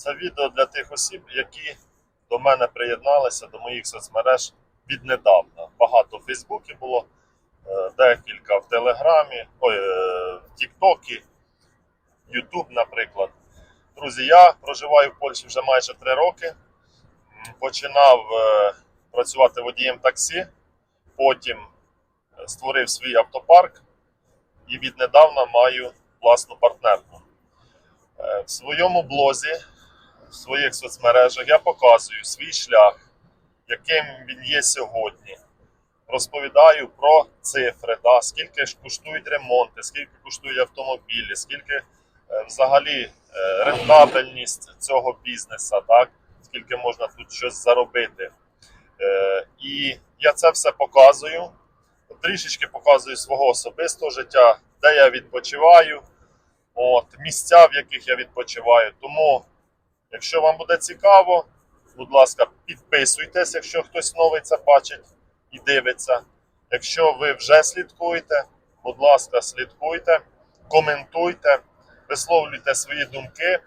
Це відео для тих осіб, які до мене приєдналися до моїх соцмереж віднедавна. Багато в Фейсбуці було, е, декілька в Телеграмі, ой, е, в Тіктокі, Ютуб, наприклад. Друзі, я проживаю в Польщі вже майже три роки. Починав е, працювати водієм таксі, потім створив свій автопарк і віднедавна маю власну партнерку. В своєму блозі, в своїх соцмережах я показую свій шлях, яким він є сьогодні. Розповідаю про цифри, да, скільки ж коштують ремонти, скільки коштують автомобілі, скільки е, взагалі е, рентабельність цього бізнесу, так, скільки можна тут щось заробити. Е, І я це все показую. Трішечки показую свого особистого життя, де я відпочиваю, от, місця, в яких я відпочиваю. Тому, якщо вам буде цікаво, будь ласка, підписуйтесь, якщо хтось новий це бачить і дивиться. Якщо ви вже слідкуєте, будь ласка, слідкуйте, коментуйте, висловлюйте свої думки.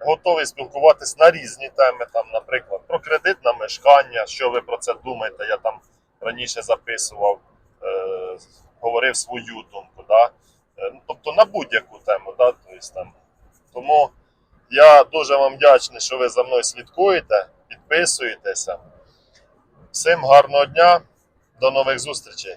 Готовий спілкуватись на різні теми, там, наприклад, про кредит на мешкання, що ви про це думаєте. Я там раніше записував, е, говорив свою думку. Да? Е, ну, тобто на будь-яку тему. Да? Тобто, там. Тому я дуже вам вдячний, що ви за мною слідкуєте, підписуєтеся. Всім гарного дня, до нових зустрічей!